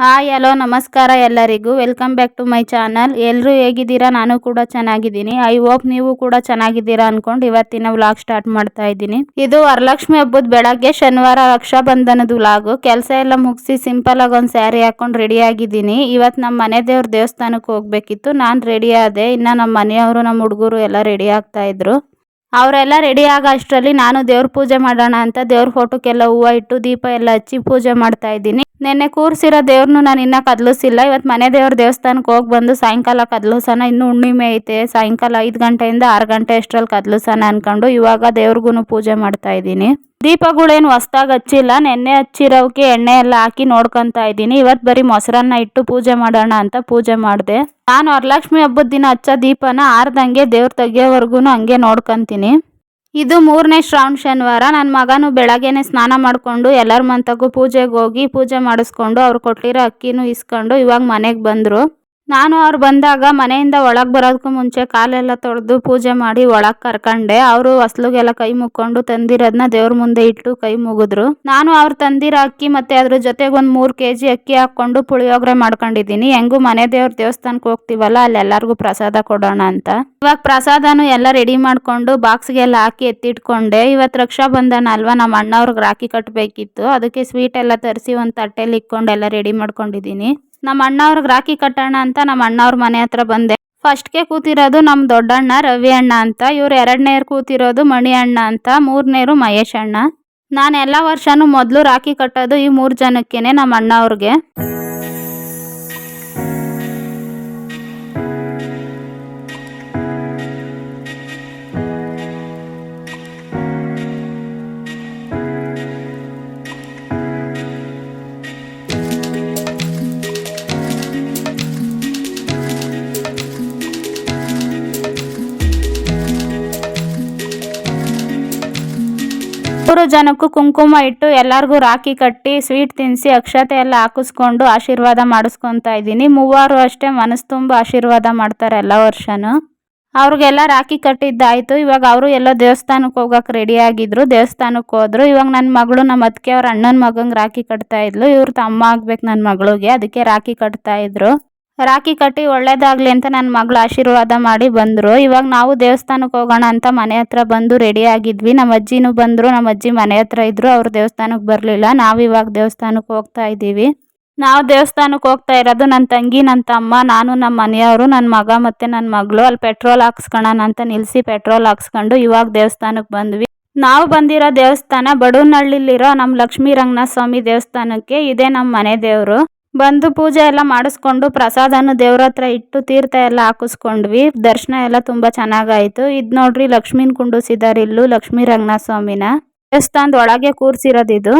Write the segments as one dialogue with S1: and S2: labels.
S1: Hi, hello, ನಮಸ್ಕಾರ ಎಲ್ಲರಿಗೂ. Welcome back to my channel ಎಲ್ಲರೂ ಹೇಗಿದ್ದೀರಾ? ನಾನು ಕೂಡ ಚೆನ್ನಾಗಿದ್ದೀನಿ. ಐ ಹೋಪ್ ನೀವು ಕೂಡ ಚೆನ್ನಾಗಿದ್ದೀರಾ ಅನ್ಕೊಂಡು ಇವತ್ತಿನ ವ್ಲಾಗ್ ಸ್ಟಾರ್ಟ್ ಮಾಡ್ತಾ ಇದ್ದೀನಿ. ಇದು ವರಲಕ್ಷ್ಮಿ ಹಬ್ಬದ ಬೆಳಗ್ಗೆ ಶನಿವಾರ ರಕ್ಷಾ ಬಂಧನದ ವ್ಲಾಗು ಕೆಲಸ ಎಲ್ಲ ಮುಗಿಸಿ ಸಿಂಪಲ್ ಆಗಿ ಒಂದು ಸ್ಯಾರಿ ಹಾಕೊಂಡು ರೆಡಿ ಆಗಿದ್ದೀನಿ. ಇವತ್ತು ನಮ್ಮ ಮನೆ ದೇವ್ರ ದೇವಸ್ಥಾನಕ್ಕೆ ಹೋಗ್ಬೇಕಿತ್ತು. ನಾನು ರೆಡಿ ಆದೆ. ಇನ್ನು ನಮ್ಮ ಮನೆಯವರು ನಮ್ಮ ಹುಡುಗರು ಎಲ್ಲ ರೆಡಿ ಆಗ್ತಾ ಇದ್ರು. ಅವರೆಲ್ಲ ರೆಡಿ ಆಗೋ ಅಷ್ಟರಲ್ಲಿ ನಾನು ದೇವ್ರ ಪೂಜೆ ಮಾಡೋಣ ಅಂತ ದೇವ್ರ ಫೋಟೋಕ್ಕೆಲ್ಲ ಹೂವು ಇಟ್ಟು ದೀಪ ಎಲ್ಲ ಹಚ್ಚಿ ಪೂಜೆ ಮಾಡ್ತಾ ಇದ್ದೀನಿ. ನೆನ್ನೆ ಕೂರಿಸಿರೋ ದೇವ್ರನ್ನೂ ನಾನು ಇನ್ನೂ ಕದಲಿಸಿಲ್ಲ. ಇವತ್ತು ಮನೆ ದೇವ್ರ ದೇವಸ್ಥಾನಕ್ಕೆ ಹೋಗಿ ಬಂದು ಸಾಯಂಕಾಲ ಕದಲಿಸೋಣ ಇನ್ನೂ ಹುಣ್ಣಿಮೆ ಐತೆ. ಸಾಯಂಕಾಲ ಐದು ಗಂಟೆಯಿಂದ ಆರು ಗಂಟೆ ಅಷ್ಟರಲ್ಲಿ ಕದಲಿಸೋಣ ಅಂದ್ಕೊಂಡು ಇವಾಗ ದೇವ್ರಿಗೂ ಪೂಜೆ ಮಾಡ್ತಾ ಇದ್ದೀನಿ. ದೀಪಗಳೇನು ಹೊಸ್ದಾಗಿ ಹಚ್ಚಿಲ್ಲ. ನೆನ್ನೆ ಹಚ್ಚಿರೋಕೆ ಎಣ್ಣೆ ಎಲ್ಲ ಹಾಕಿ ನೋಡ್ಕೊತಾ ಇದ್ದೀನಿ. ಇವತ್ತು ಬರೀ ಮೊಸರನ್ನ ಇಟ್ಟು ಪೂಜೆ ಮಾಡೋಣ ಅಂತ ಪೂಜೆ ಮಾಡಿದೆ. ನಾನು ವರಲಕ್ಷ್ಮಿ ಹಬ್ಬದ ದಿನ ಹಚ್ಚೋ ದೀಪನ ಆರ್ದಂಗೆ ದೇವ್ರ ತೆಗಿಯೋವರೆಗೂ ಹಂಗೆ ನೋಡ್ಕೊಂತೀನಿ. ಇದು ಮೂರನೇ ಶ್ರಾವಣ ಶನಿವಾರ. ನನ್ನ ಮಗನು ಬೆಳಗ್ಗೆನೆ ಸ್ನಾನ ಮಾಡಿಕೊಂಡು ಎಲ್ಲರ ಮಂತಗೂ ಪೂಜೆಗೆ ಹೋಗಿ ಪೂಜೆ ಮಾಡಿಸ್ಕೊಂಡು ಅವ್ರು ಕೊಟ್ಟಿರೋ ಅಕ್ಕಿನೂ ಇಸ್ಕೊಂಡು ಇವಾಗ ಮನೆಗೆ ಬಂದರು. ನಾನು ಅವ್ರು ಬಂದಾಗ ಮನೆಯಿಂದ ಒಳಗೆ ಬರೋದಕ್ಕೂ ಮುಂಚೆ ಕಾಲೆಲ್ಲ ತೊಳೆದು ಪೂಜೆ ಮಾಡಿ ಒಳಗೆ ಕರ್ಕಂಡೆ. ಅವರು ಹೊಸ್ಲಿಗೆಲ್ಲ ಕೈ ಮುಕ್ಕೊಂಡು ತಂದಿರೋದನ್ನ ದೇವ್ರ ಮುಂದೆ ಇಟ್ಟು ಕೈ ಮುಗಿದ್ರು. ನಾನು ಅವ್ರು ತಂದಿರೋ ಅಕ್ಕಿ ಮತ್ತೆ ಅದ್ರ ಜೊತೆಗೆ ಒಂದು ಮೂರು ಕೆ ಜಿ ಅಕ್ಕಿ ಹಾಕ್ಕೊಂಡು ಪುಳಿಯೋಗರೆ ಮಾಡ್ಕೊಂಡಿದ್ದೀನಿ. ಹೆಂಗೂ ಮನೆ ದೇವ್ರ ದೇವಸ್ಥಾನಕ್ಕೆ ಹೋಗ್ತೀವಲ್ಲ, ಅಲ್ಲಿ ಎಲ್ಲರಿಗೂ ಪ್ರಸಾದ ಕೊಡೋಣ ಅಂತ. ಇವಾಗ ಪ್ರಸಾದನು ಎಲ್ಲ ರೆಡಿ ಮಾಡ್ಕೊಂಡು ಬಾಕ್ಸ್ಗೆಲ್ಲ ಹಾಕಿ ಎತ್ತಿಟ್ಕೊಂಡೆ. ಇವತ್ತು ರಕ್ಷಾ ಬಂಧನ ಅಲ್ವಾ ನಮ್ಮ ಅಣ್ಣವ್ರಿಗೆ ರಾಖಿ ಕಟ್ಟಬೇಕಿತ್ತು ಅದಕ್ಕೆ ಸ್ವೀಟ್ ಎಲ್ಲ ತರಿಸಿ ಒಂದು ತಟ್ಟೆಲಿ ಇಕ್ಕೊಂಡು ಎಲ್ಲ ರೆಡಿ ಮಾಡ್ಕೊಂಡಿದ್ದೀನಿ ನಮ್ಮ ಅಣ್ಣವ್ರಿಗೆ ರಾಖಿ ಕಟ್ಟೋಣ ಅಂತ ನಮ್ಮ ಅಣ್ಣವ್ರ ಮನೆ ಹತ್ರ ಬಂದೆ. ಫಸ್ಟ್ಗೆ ಕೂತಿರೋದು ನಮ್ಮ ದೊಡ್ಡಣ್ಣ ರವಿ ಅಣ್ಣ ಅಂತ, ಇವ್ರು ಎರಡನೇರು ಕೂತಿರೋದು ಮಣಿ ಅಣ್ಣ ಅಂತ ಮೂರನೇರು ಮಹೇಶ್ ಅಣ್ಣ. ನಾನು ಎಲ್ಲ ವರ್ಷನೂ ಮೊದಲು ರಾಖಿ ಕಟ್ಟೋದು ಈ ಮೂರು ಜನಕ್ಕೇನೆ ನಮ್ಮ ಅಣ್ಣವ್ರಿಗೆ. ಮೂರು ಜನಕ್ಕೂ ಕುಂಕುಮ ಇಟ್ಟು ಎಲ್ಲರಿಗೂ ರಾಖಿ ಕಟ್ಟಿ, ಸ್ವೀಟ್ ತಿನ್ನಿಸಿ ಅಕ್ಷತೆ ಎಲ್ಲ ಹಾಕಿಸ್ಕೊಂಡು ಆಶೀರ್ವಾದ ಮಾಡಿಸ್ಕೊತಾ ಇದ್ದೀನಿ. ಮೂವರು ಅಷ್ಟೇ ಮನಸ್ಸು ತುಂಬ ಆಶೀರ್ವಾದ ಮಾಡ್ತಾರೆ ಎಲ್ಲ ವರ್ಷನೂ. ಅವ್ರಿಗೆಲ್ಲ ರಾಖಿ ಕಟ್ಟಿದ್ದಾಯಿತು. ಇವಾಗ ಅವರು ಎಲ್ಲೋ ದೇವಸ್ಥಾನಕ್ಕೆ ಹೋಗಕ್ಕೆ ರೆಡಿ ಆಗಿದ್ರು, ದೇವಸ್ಥಾನಕ್ಕೆ ಹೋದ್ರು. ಇವಾಗ ನನ್ನ ಮಗಳು ನಮ್ಮ ಅದಕ್ಕೆ ಅವ್ರ ಅಣ್ಣನ ಮಗಂಗೆ ರಾಖಿ ಕಟ್ತಾ ಇದ್ಲು. ಇವ್ರ ತಮ್ಮ ಆಗ್ಬೇಕು ನನ್ನ ಮಗಳಿಗೆ, ಅದಕ್ಕೆ ರಾಖಿ ಕಟ್ತಾ ಇದ್ರು. ರಾಖಿ ಕಟ್ಟಿ ಒಳ್ಳೇದಾಗ್ಲಿ ಅಂತ ನನ್ನ ಮಗಳು ಆಶೀರ್ವಾದ ಮಾಡಿ ಬಂದರು. ಇವಾಗ ನಾವು ದೇವಸ್ಥಾನಕ್ಕೆ ಹೋಗೋಣ ಅಂತ ಮನೆ ಹತ್ರ ಬಂದು ರೆಡಿ ಆಗಿದ್ವಿ. ನಮ್ಮ ಅಜ್ಜಿನೂ ಬಂದರು, ನಮ್ಮ ಅಜ್ಜಿ ಮನೆ ಹತ್ರ ಇದ್ದರು ಅವ್ರು ದೇವಸ್ಥಾನಕ್ಕೆ ಬರಲಿಲ್ಲ. ನಾವು ಇವಾಗ ದೇವಸ್ಥಾನಕ್ಕೆ ಹೋಗ್ತಾ ಇದ್ದೀವಿ. ನಾವು ದೇವಸ್ಥಾನಕ್ಕೆ ಹೋಗ್ತಾ ಇರೋದು ನನ್ನ ತಂಗಿ ನನ್ನ ತಮ್ಮ, ನಾನು ನಮ್ಮ ಮನೆಯವರು ನನ್ನ ಮಗ ಮತ್ತು ನನ್ನ ಮಗಳು. ಅಲ್ಲಿ ಪೆಟ್ರೋಲ್ ಹಾಕ್ಸ್ಕೊಳ್ಳೋಣ ಅಂತ ನಿಲ್ಲಿಸಿ ಪೆಟ್ರೋಲ್ ಹಾಕ್ಸ್ಕೊಂಡು ಇವಾಗ ದೇವಸ್ಥಾನಕ್ಕೆ ಬಂದ್ವಿ. ನಾವು ಬಂದಿರೋ ದೇವಸ್ಥಾನ ಬಡೂನಹಳ್ಳಿಲಿರೋ ನಮ್ಮ ಲಕ್ಷ್ಮೀ ರಂಗನಾಥ ಸ್ವಾಮಿ ದೇವಸ್ಥಾನಕ್ಕೆ, ಇದೇ ನಮ್ಮ ಮನೆ ದೇವರು. ಬಂದು ಪೂಜೆ ಎಲ್ಲ ಮಾಡಿಸ್ಕೊಂಡು ಪ್ರಸಾದನ ದೇವ್ರ ಹತ್ರ ಇಟ್ಟು ತೀರ್ಥ ಎಲ್ಲ ಹಾಕಿಸ್ಕೊಂಡ್ವಿ. ದರ್ಶನ ಎಲ್ಲ ತುಂಬ ಚೆನ್ನಾಗಾಯಿತು. ಇದು ನೋಡ್ರಿ ಲಕ್ಷ್ಮೀನ ಕುಂಡಿಸಿದ್ದಾರೆ ಇಲ್ಲೂ ಲಕ್ಷ್ಮೀ ರಂಗನಾಥ ಸ್ವಾಮಿನ ದೇವಸ್ಥಾನದ ಒಳಗೆ ಕೂರಿಸಿರೋದಿದು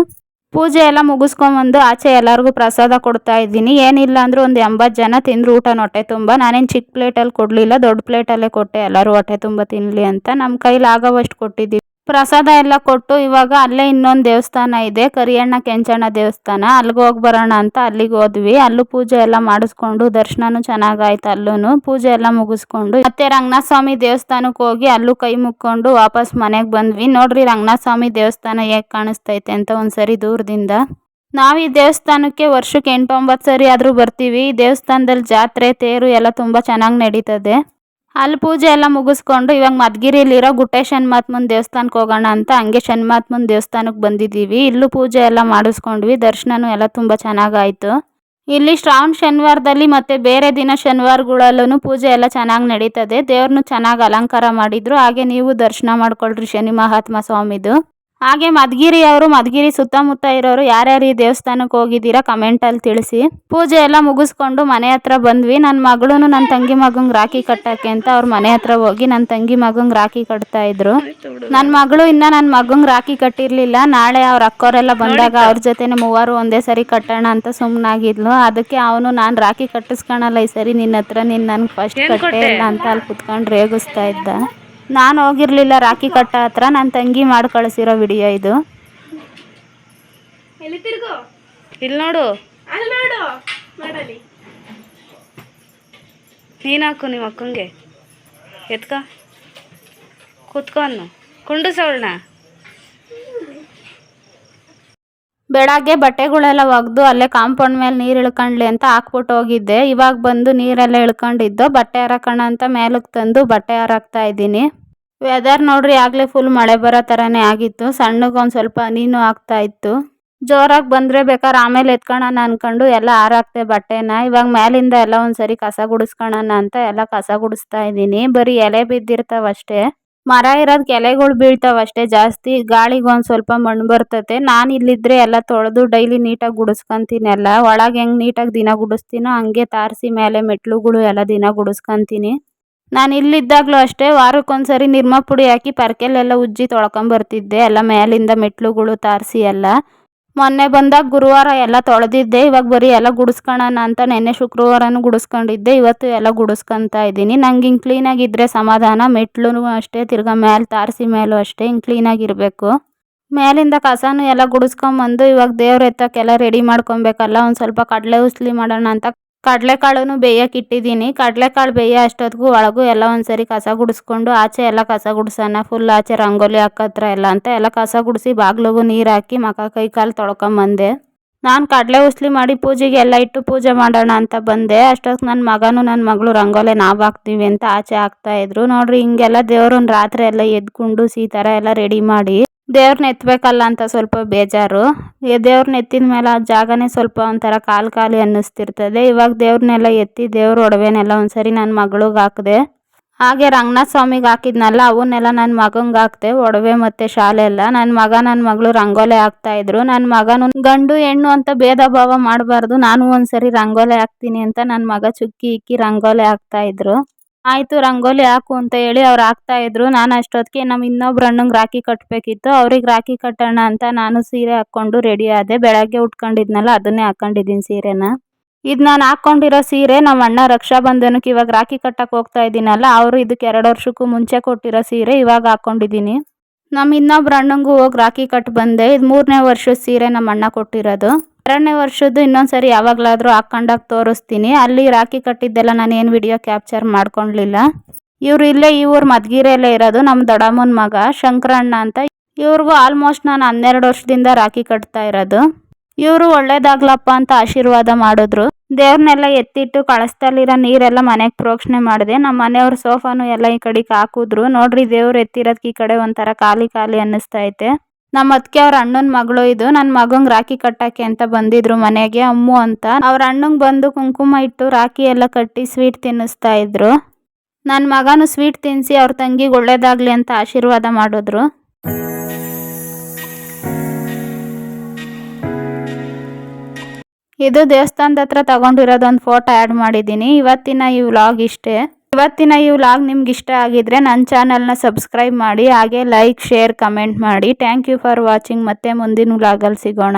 S1: ಪೂಜೆ ಎಲ್ಲ ಮುಗಿಸ್ಕೊಂಬಂದು ಆಚೆ ಎಲ್ಲರಿಗೂ ಪ್ರಸಾದ ಕೊಡ್ತಾ ಇದ್ದೀನಿ. ಏನಿಲ್ಲ ಅಂದರೂ ಒಂದು ಎಂಬತ್ತು ಜನ ತಿಂದ್ರು ಊಟ ಹೊಟ್ಟೆ ತುಂಬ. ನಾನೇನು ಚಿಕ್ಕ ಪ್ಲೇಟಲ್ಲಿ ಕೊಡಲಿಲ್ಲ, ದೊಡ್ಡ ಪ್ಲೇಟಲ್ಲೇ ಕೊಟ್ಟೆ ಎಲ್ಲರೂ. ಹೊಟ್ಟೆ ತುಂಬ ತಿನ್ನಲಿ ಅಂತ. ನಮ್ಮ ಕೈಲಿ ಆಗೋವಷ್ಟು ಕೊಟ್ಟಿದ್ದೀವಿ. ಪ್ರಸಾದ ಎಲ್ಲ ಕೊಟ್ಟು ಇವಾಗ ಅಲ್ಲೇ ಇನ್ನೊಂದು ದೇವಸ್ಥಾನ ಇದೆ, ಕರಿಯಣ್ಣ ಕೆಂಚಣ್ಣ ದೇವಸ್ಥಾನ. ಅಲ್ಲಿಗೆ ಹೋಗಿ ಬರೋಣ ಅಂತ ಅಲ್ಲಿಗೆ ಹೋದ್ವಿ. ಅಲ್ಲೂ ಪೂಜೆ ಎಲ್ಲ ಮಾಡಿಸ್ಕೊಂಡು ದರ್ಶನನೂ ಚೆನ್ನಾಗಾಯ್ತು ಅಲ್ಲೂ ಪೂಜೆ ಎಲ್ಲ ಮುಗಿಸ್ಕೊಂಡು ಮತ್ತೆ ರಂಗನಾಥ ಸ್ವಾಮಿ ದೇವಸ್ಥಾನಕ್ಕೆ ಹೋಗಿ ಅಲ್ಲೂ ಕೈ ಮುಕ್ಕೊಂಡು ವಾಪಸ್ ಮನೆಗೆ ಬಂದ್ವಿ. ನೋಡ್ರಿ ರಂಗನಾಥ ಸ್ವಾಮಿ ದೇವಸ್ಥಾನ ಹೇಗೆ ಕಾಣಿಸ್ತೈತೆ ಅಂತ ಒಂದ್ಸರಿ ದೂರದಿಂದ. ನಾವು ಈ ದೇವಸ್ಥಾನಕ್ಕೆ ವರ್ಷಕ್ಕೆ ಎಂಟೊಂಬತ್ತು ಸರಿ ಆದರೂ ಬರ್ತೀವಿ. ಈ ದೇವಸ್ಥಾನದಲ್ಲಿ ಜಾತ್ರೆ, ತೇರು ಎಲ್ಲ ತುಂಬ ಚೆನ್ನಾಗಿ ನಡೀತದೆ. ಅಲ್ಲಿ ಪೂಜೆ ಎಲ್ಲ ಮುಗಿಸ್ಕೊಂಡು ಇವಾಗ ಮಧುಗಿರಿಲಿರೋ ಗುಟ್ಟೆ ಶನ್ಮಾತ್ಮನ ದೇವಸ್ಥಾನಕ್ಕೆ ಹೋಗೋಣ ಅಂತ ಹಂಗೆ ಶನ್ಮಾತ್ಮನ ದೇವಸ್ಥಾನಕ್ಕೆ ಬಂದಿದ್ದೀವಿ. ಇಲ್ಲೂ ಪೂಜೆ ಎಲ್ಲ ಮಾಡಿಸ್ಕೊಂಡ್ವಿ. ದರ್ಶನನೂ ಎಲ್ಲ ತುಂಬ ಚೆನ್ನಾಗಾಯಿತು. ಇಲ್ಲಿ ಶ್ರಾವಣ ಶನಿವಾರದಲ್ಲಿ ಮತ್ತು ಬೇರೆ ದಿನ ಶನಿವಾರಗಳಲ್ಲೂ ಪೂಜೆ ಎಲ್ಲ ಚೆನ್ನಾಗಿ ನಡೀತದೆ. ದೇವ್ರನ್ನೂ ಚೆನ್ನಾಗಿ ಅಲಂಕಾರ ಮಾಡಿದ್ರು. ಹಾಗೆ ನೀವು ದರ್ಶನ ಮಾಡ್ಕೊಳ್ರಿ ಶನಿ ಮಹಾತ್ಮ ಸ್ವಾಮಿದು. ಹಾಗೆ ಮಧುಗಿರಿ ಅವರು ಮಧುಗಿರಿ ಸುತ್ತಮುತ್ತ ಇರೋರು ಯಾರ್ಯಾರು ಈ ದೇವಸ್ಥಾನಕ್ಕೆ ಹೋಗಿದ್ದೀರಾ ಕಮೆಂಟಲ್ಲಿ ತಿಳಿಸಿ. ಪೂಜೆ ಎಲ್ಲ ಮುಗಿಸ್ಕೊಂಡು ಮನೆ ಹತ್ರ ಬಂದ್ವಿ. ನನ್ನ ಮಗಳೂ ನನ್ನ ತಂಗಿ ಮಗಂಗೆ ರಾಖಿ ಕಟ್ಟಕ್ಕೆ ಅಂತ ಅವ್ರ ಮನೆ ಹತ್ರ ಹೋಗಿ ನನ್ನ ತಂಗಿ ಮಗಂಗೆ ರಾಖಿ ಕಟ್ತಾ ಇದ್ರು. ನನ್ನ ಮಗಳು ಇನ್ನ ನನ್ನ ಮಗಂಗೆ ರಾಖಿ ಕಟ್ಟಿರ್ಲಿಲ್ಲ. ನಾಳೆ ಅವ್ರ ಅಕ್ಕೋರೆಲ್ಲ ಬಂದಾಗ ಅವ್ರ ಜೊತೆನೆ ಮೂವರು ಒಂದೇ ಸರಿ ಕಟ್ಟೋಣ ಅಂತ ಸುಮ್ಮನಾಗಿದ್ಲು ಅದಕ್ಕೆ ಅವನು ನಾನು ರಾಖಿ ಕಟ್ಟಿಸ್ಕೊಳಲ್ಲ ಈ ಸರಿ ನಿನ್ನ ಹತ್ರ ನಿನ್ನ ನನ್ಗೆ ಫಸ್ಟ್ ಕಟ್ಟೇ? ಇಲ್ಲ ಅಂತ ಅಲ್ಲಿ ಕುತ್ಕೊಂಡು ರೇಗಿಸ್ತಾ ಇದ್ದ. ನಾನು ಹೋಗಿರ್ಲಿಲ್ಲ ರಾಖಿ ಕಟ್ಟ ಹತ್ರ. ನನ್ನ ತಂಗಿ ಮಾಡಿ ಕಳಿಸಿರೋ ವಿಡಿಯೋ ಇದು. ಇಲ್ಲಿ ನೋಡು.
S2: ಅಲ್ಲಿ ನೋಡು. ಮಾಡಲಿ.
S1: ನೀನು ಹಾಕು ನಿಮ್ಮ ಅಕ್ಕಂಗೆ. ಎತ್ಕ. ಕುತ್ಕೊಂಡು ಕುಂಡಿಸವಳನ್ನ ಬೆಳಗ್ಗೆ ಬಟ್ಟೆಗಳೆಲ್ಲ ಒಗ್ದು ಅಲ್ಲೇ ಕಾಂಪೌಂಡ್ ಮೇಲೆ ನೀರು ಇಳ್ಕೊಂಡ್ಲಿ ಅಂತ ಹಾಕ್ಬಿಟ್ಟು ಹೋಗಿದ್ದೆ. ಇವಾಗ ಬಂದು ನೀರೆಲ್ಲ ಇಳ್ಕೊಂಡಿದ್ದು. ಬಟ್ಟೆ ಹರಕೋಣ ಅಂತ ಮೇಲಕ್ಕೆ ತಂದು ಬಟ್ಟೆ ಹರಕ್ತಾ ಇದ್ದೀನಿ. ವೆದರ್ ನೋಡ್ರಿ ಆಗಲೇ ಫುಲ್ ಮಳೆ ಬರೋ ಥರನೇ ಆಗಿತ್ತು. ಸಣ್ಣಗೊಂದು ಸ್ವಲ್ಪ ನೀನು ಆಗ್ತಾ ಇತ್ತು. ಜೋರಾಗಿ ಬಂದರೆ ಬೇಕಾದ್ರೆ ಆಮೇಲೆ ಎತ್ಕೊಳ್ಳೋಣ ಅಂದ್ಕೊಂಡು ಎಲ್ಲ ಹಾರಾಕ್ತೆ ಬಟ್ಟೆನ. ಇವಾಗ ಮೇಲಿಂದ ಎಲ್ಲ ಒಂದ್ಸರಿ ಕಸ ಗುಡಿಸ್ಕೊಳ್ಳೋಣ ಅಂತ ಎಲ್ಲ ಕಸ ಗುಡಿಸ್ತಾ ಇದ್ದೀನಿ. ಬರೀ ಎಲೆ ಬಿದ್ದಿರ್ತಾವಷ್ಟೇ ಮರ ಇರೋದು ಕೆಲೆಗಳು ಬೀಳ್ತಾವೆ ಅಷ್ಟೇ ಜಾಸ್ತಿ. ಗಾಳಿಗೆ ಒಂದು ಸ್ವಲ್ಪ ಮಣ್ಣು ಬರ್ತತೆ. ನಾನು ಇಲ್ಲಿದ್ರೆ ಎಲ್ಲ ತೊಳೆದು ಡೈಲಿ ನೀಟಾಗಿ ಗುಡಿಸ್ಕೊಂತೀನಿ ಎಲ್ಲ ಒಳಗೆ ಹೆಂಗೆ ನೀಟಾಗಿ ದಿನ ಗುಡಿಸ್ತೀನೋ ಹಂಗೆ ತಾರಸಿ ಮೇಲೆ ಮೆಟ್ಲುಗಳು ಎಲ್ಲ ದಿನ ಗುಡಿಸ್ಕೊಂತೀನಿ. ನಾನು ಇಲ್ಲಿದ್ದಾಗಲೂ ಅಷ್ಟೇ ವಾರಕ್ಕೊಂದ್ಸರಿ ನಿರ್ಮ ಪುಡಿ ಹಾಕಿ ಪರ್ಕೆಲೆಲ್ಲ ಉಜ್ಜಿ ತೊಳ್ಕೊಂಬರ್ತಿದ್ದೆ. ಎಲ್ಲ ಮೇಲಿಂದ ಮೆಟ್ಲುಗಳು ತಾರಸಿ ಎಲ್ಲ. ಮೊನ್ನೆ ಬಂದಾಗ ಗುರುವಾರ ಎಲ್ಲ ತೊಳೆದಿದ್ದೆ, ಇವಾಗ ಬರೀ ಎಲ್ಲ ಗುಡಿಸ್ಕೊಳ್ಳೋಣ ಅಂತ ನೆನ್ನೆ ಶುಕ್ರವಾರನೂ ಗುಡಿಸ್ಕೊಂಡಿದ್ದೆ, ಇವತ್ತು ಎಲ್ಲ ಗುಡಿಸ್ಕೊತಾ ಇದ್ದೀನಿ. ನಂಗೆ ಹಿಂಗೆ ಕ್ಲೀನಾಗಿದ್ದರೆ ಸಮಾಧಾನ ಮೆಟ್ಲು ಅಷ್ಟೇ, ತಿರ್ಗಾ ಮೇಲೆ ತಾರಸಿ ಮೇಲೂ ಅಷ್ಟೇ ಹಿಂಗೆ ಕ್ಲೀನಾಗಿರಬೇಕು ಮೇಲಿಂದ ಕಸನೂ ಎಲ್ಲ ಗುಡಿಸ್ಕೊಂಬಂದು ಇವಾಗ ದೇವ್ರ ಎತ್ತಕ್ಕೆಲ್ಲ ರೆಡಿ ಮಾಡ್ಕೊಬೇಕಲ್ಲ, ಒಂದು ಸ್ವಲ್ಪ ಕಡಲೆ ಉಸ್ಲಿ ಮಾಡೋಣ ಅಂತ ಕಡಲೆಕಾಳನ್ನು ಬೇಯಕ್ಕೆ ಇಟ್ಟಿದ್ದೀನಿ. ಕಡಲೆಕಾಳು ಬೇಯ ಅಷ್ಟೊತ್ತಿಗೂ ಒಳಗೂ ಎಲ್ಲ ಒಂದ್ಸರಿ ಕಸ ಗುಡಿಸ್ಕೊಂಡು ಆಚೆ ಎಲ್ಲ ಕಸ ಗುಡಿಸೋಣ. ಫುಲ್ ಆಚೆ ರಂಗೋಲಿ ಹಾಕತ್ರ ಎಲ್ಲ ಅಂತ ಎಲ್ಲ ಕಸ ಗುಡಿಸಿ ಬಾಗ್ಲಿಗೂ ನೀರು ಹಾಕಿ ಮಖ ಕೈ ಕಾಲು ತೊಳ್ಕೊಂಬಂದೆ ನಾನು ಕಡಲೆ ಉಸ್ಲಿ ಮಾಡಿ ಪೂಜೆಗೆ ಎಲ್ಲ ಇಟ್ಟು ಪೂಜೆ ಮಾಡೋಣ ಅಂತ ಬಂದೆ. ಅಷ್ಟೊತ್ತಿಗೆ ನನ್ನ ಮಗನೂ ನನ್ನ ಮಗಳು ರಂಗೋಲೆ ನಾವು ಹಾಕ್ತೀವಿ ಅಂತ ಆಚೆ ಹಾಕ್ತಾ ಇದ್ರು. ನೋಡ್ರಿ ಹಿಂಗೆಲ್ಲ ದೇವ್ರನ್ನ ರಾತ್ರಿ ಎಲ್ಲ ಎದ್ಕೊಂಡು ಈ ಥರ ಎಲ್ಲ ರೆಡಿ ಮಾಡಿ. ದೇವ್ರನ್ನ ಎತ್ತಬೇಕಲ್ಲ ಅಂತ ಸ್ವಲ್ಪ ಬೇಜಾರು. ದೇವ್ರನ್ನ ಎತ್ತಿದ ಮೇಲೆ ಆ ಜಾಗನೇ ಸ್ವಲ್ಪ ಒಂಥರ ಖಾಲಿ ಖಾಲಿ ಅನ್ನಿಸ್ತಿರ್ತದೆ. ಇವಾಗ ದೇವ್ರನ್ನೆಲ್ಲ ಎತ್ತಿ ದೇವ್ರ ಒಡವೆನೆಲ್ಲ ಒಂದ್ಸರಿ ನನ್ನ ಮಗಳಿಗೆ ಹಾಕಿದೆ. ಹಾಗೆ ರಂಗನಾಥ ಸ್ವಾಮಿಗೆ ಹಾಕಿದ್ನಲ್ಲ, ಅವನ್ನೆಲ್ಲ ನನ್ನ ಮಗಂಗೆ ಹಾಕ್ದೆ, ಒಡವೆ ಮತ್ತು ಶಾಲೆ ಎಲ್ಲ. ನನ್ನ ಮಗ ನನ್ನ ಮಗಳು ರಂಗೋಲೆ ಹಾಕ್ತಾ ಇದ್ರು. ನನ್ನ ಮಗನು ಗಂಡು ಹೆಣ್ಣು ಅಂತ ಭೇದ ಭಾವ ಮಾಡಬಾರ್ದು. ನಾನು ಒಂದ್ಸರಿ ರಂಗೋಲೆ ಹಾಕ್ತೀನಿ ಅಂತ ನನ್ನ ಮಗ ಚುಕ್ಕಿ ಇಕ್ಕಿ ರಂಗೋಲೆ ಹಾಕ್ತಾ ಇದ್ರು. ಆಯಿತು, ರಂಗೋಲಿ ಹಾಕು ಅಂತ ಹೇಳಿ ಅವ್ರು ಹಾಕ್ತಾ ಇದ್ರು. ನಾನು ಅಷ್ಟೊತ್ತಿಗೆ ನಮ್ಮ ಇನ್ನೊಬ್ರು ಅಣ್ಣಂಗೆ ರಾಖಿ ಕಟ್ಟಬೇಕಿತ್ತು ಅವ್ರಿಗೆ ರಾಖಿ ಕಟ್ಟೋಣ ಅಂತ ನಾನು ಸೀರೆ ಹಾಕ್ಕೊಂಡು ರೆಡಿ ಆದೆ. ಬೆಳಗ್ಗೆ ಉಟ್ಕೊಂಡಿದ್ನಲ್ಲ, ಅದನ್ನೇ ಹಾಕ್ಕೊಂಡಿದ್ದೀನಿ ಸೀರೆನ. ಇದು ನಾನು ಹಾಕ್ಕೊಂಡಿರೋ ಸೀರೆ ನಮ್ಮ ಅಣ್ಣ ರಕ್ಷಾ ಬಂಧನಕ್ಕೆ ಇವಾಗ ರಾಖಿ ಕಟ್ಟಕ್ಕೆ ಹೋಗ್ತಾ ಇದ್ದೀನಲ್ಲ, ಅವರು ಇದಕ್ಕೆ ಎರಡು ವರ್ಷಕ್ಕೂ ಮುಂಚೆ ಕೊಟ್ಟಿರೋ ಸೀರೆ ಇವಾಗ ಹಾಕ್ಕೊಂಡಿದ್ದೀನಿ. ನಮ್ಮ ಇನ್ನೊಬ್ರು ಅಣ್ಣಂಗೂ ಹೋಗಿ ರಾಖಿ ಕಟ್ಟು ಬಂದೆ. ಇದು ಮೂರನೇ ವರ್ಷದ ಸೀರೆ ನಮ್ಮ ಅಣ್ಣ ಕೊಟ್ಟಿರೋದು. ಎರಡನೇ ವರ್ಷದ್ದು ಇನ್ನೊಂದ್ಸರಿ ಯಾವಾಗಲಾದರೂ ಹಾಕ್ಕೊಂಡಾಗ ತೋರಿಸ್ತೀನಿ. ಅಲ್ಲಿ ರಾಖಿ ಕಟ್ಟಿದ್ದೆಲ್ಲ ನಾನು ಏನು ವಿಡಿಯೋ ಕ್ಯಾಪ್ಚರ್ ಮಾಡ್ಕೊಳ್ಲಿಲ್ಲ ಇವ್ರು ಇಲ್ಲೇ ಈ ಊರು ಮದ್ಗಿರೆಯಲ್ಲೇ ಇರೋದು ನಮ್ಮ ದೊಡ್ಡಮ್ಮನ ಮಗ ಶಂಕರಣ್ಣ ಅಂತ. ಇವ್ರಿಗೂ ಆಲ್ಮೋಸ್ಟ್ ನಾನು ಹನ್ನೆರಡು ವರ್ಷದಿಂದ ರಾಖಿ ಕಟ್ತಾ ಇರೋದು. ಇವರು ಒಳ್ಳೇದಾಗ್ಲಪ್ಪ ಅಂತ ಆಶೀರ್ವಾದ ಮಾಡಿದ್ರು. ದೇವ್ರನ್ನೆಲ್ಲ ಎತ್ತಿಟ್ಟು ಕಳಸ್ತಲ್ಲಿರೋ ನೀರೆಲ್ಲ ಮನೆಗೆ ಪ್ರೋಕ್ಷಣೆ ಮಾಡಿದೆ. ನಮ್ಮ ಮನೆಯವ್ರ ಸೋಫಾನು ಎಲ್ಲ ಈ ಕಡೆಗೆ ಹಾಕಿದ್ರು. ನೋಡ್ರಿ ದೇವ್ರು ಎತ್ತಿರೋದಕ್ಕೆ ಈ ಕಡೆ ಒಂಥರ ಖಾಲಿ ಖಾಲಿ ಅನ್ನಿಸ್ತಾ ಐತೆ. ನಮ್ಮ ಅದಕ್ಕೆ ಅವ್ರ ಅಣ್ಣನ ಮಗಳು ಇದು ನನ್ನ ಮಗಂಗೆ ರಾಖಿ ಕಟ್ಟಕ್ಕೆ ಅಂತ ಬಂದಿದ್ರು ಮನೆಗೆ, ಅಮ್ಮು ಅಂತ. ಅವ್ರ ಅಣ್ಣಂಗೆ ಬಂದು ಕುಂಕುಮ ಇಟ್ಟು ರಾಖಿ ಎಲ್ಲ ಕಟ್ಟಿ ಸ್ವೀಟ್ ತಿನ್ನಿಸ್ತಾ ಇದ್ರು. ನನ್ನ ಮಗನು ಸ್ವೀಟ್ ತಿನ್ನಿಸಿ ಅವ್ರ ತಂಗಿಗೆ ಒಳ್ಳೇದಾಗ್ಲಿ ಅಂತ ಆಶೀರ್ವಾದ ಮಾಡಿದ್ರು. ಇದು ದೇವಸ್ಥಾನದ ಹತ್ರ ತಗೊಂಡಿರೋದೊಂದು ಫೋಟೋ ಆ್ಯಡ್ ಮಾಡಿದ್ದೀನಿ ಇವತ್ತಿನ ಈ ವ್ಲಾಗ್ ಇಷ್ಟೇ. ಇವತ್ತಿನ ಈ ವ್ಲಾಗ್ ನಿಮ್ಗೆ ಇಷ್ಟ ಆಗಿದ್ರೆ ನನ್ನ ಚಾನಲ್ನ ಸಬ್ಸ್ಕ್ರೈಬ್ ಮಾಡಿ, ಹಾಗೆ ಲೈಕ್, ಶೇರ್, ಕಮೆಂಟ್ ಮಾಡಿ. ಥ್ಯಾಂಕ್ ಯು ಫಾರ್ ವಾಚಿಂಗ್ ಮತ್ತೆ ಮುಂದಿನ ವ್ಲಾಗಲ್ಲಿ ಸಿಗೋಣ.